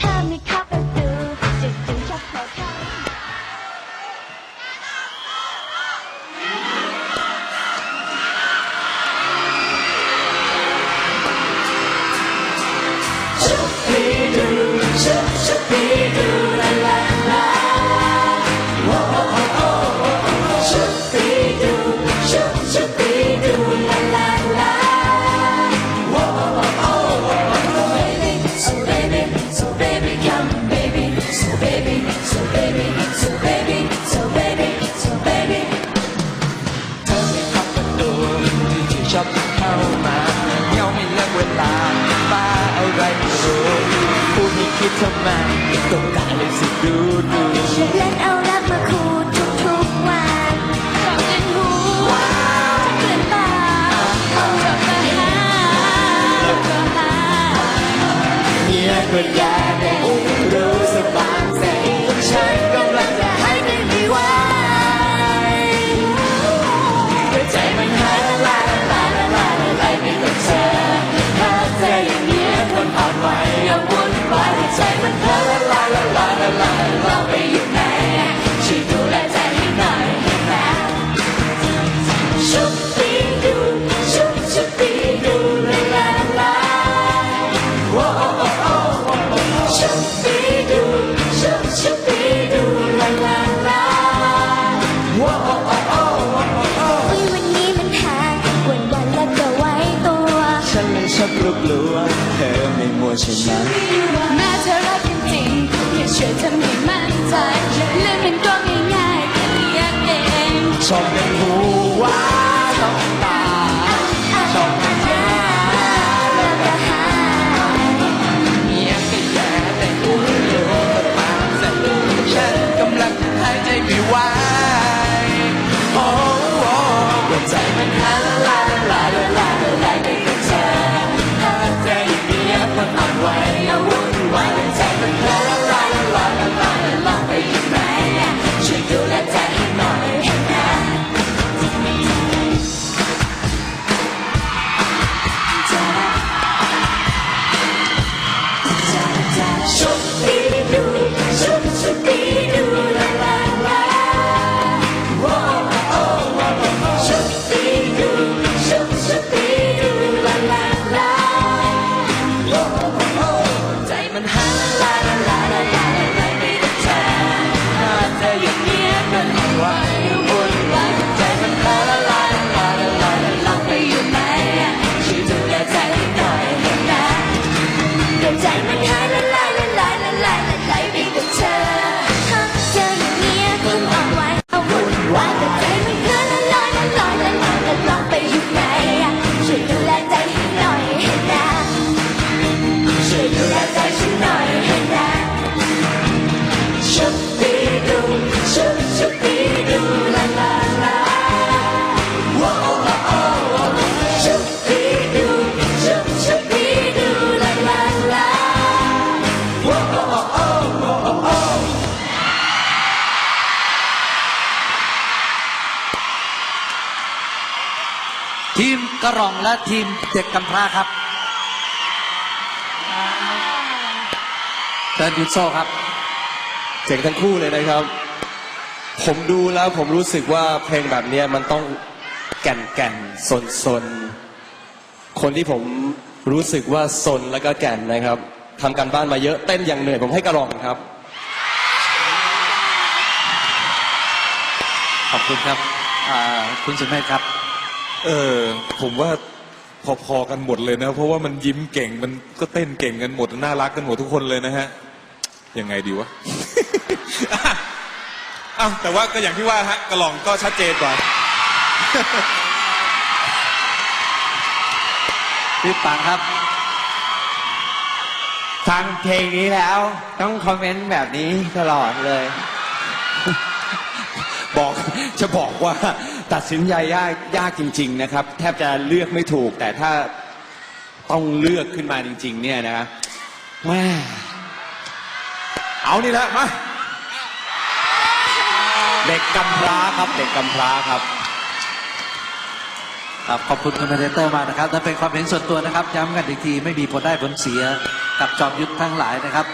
ถ้า ชอบเข้ามาเงาไม่เลือกเวลาบ้าอะไรไม่รู้พูดให้คิดทำไมต้องการเลยสิดูดู กลัวกลัวเธอไม่มัวใช่ไหมแม้เธอรักกันจริงอย่าช่วยทำให้มั่นใจเรื่องมันก็ง่ายๆแค่อยากเองชอบกัน มกระรองและทีมเด็กกำพร้าครับเชิญยูโซครับ เจ๋งทั้งคู่เลยนะครับ ผมดูแล้วผมรู้สึกว่าเพลงแบบเนี้ยมันต้องแก่นแก่นสนสนคนที่ผมรู้สึกว่าสนแล้วก็แก่นนะครับทำการบ้านมาเยอะเต้นอย่างเหนื่อยผมให้กระรองครับ ขอบคุณครับอ่าคุณสุเมธครับ เออผมว่าพอๆกันหมดเลยนะ เพราะว่ามันยิ้มเก่งมันก็เต้นเก่งกันหมดน่ารักกันหมดทุกคนเลยนะฮะยังไงดีวะอ้าวแต่ว่าก็อย่างที่ว่าฮะกระหล่องก็ชัดเจนกว่า พี่ปังครับฟังเพลงนี้แล้ว ต้องคอมเมนต์แบบนี้ตลอดเลย บอกจะบอกว่า ตัดสินใจยากยากจริง ๆ นะครับ แทบจะเลือกไม่ถูก แต่ถ้าต้องเลือกขึ้นมาจริง ๆ เนี่ยนะแม่เอานี่แหละมาเด็กกำพร้าครับ เด็กกำพร้าครับ ครับขอบคุณคุณเดเตอร์มากนะครับนั่นเป็นความเห็นส่วนตัวนะครับ ย้ำกันอีกทีไม่มีผลได้ผลเสียกับจอมยุทธทั้งหลายนะครับ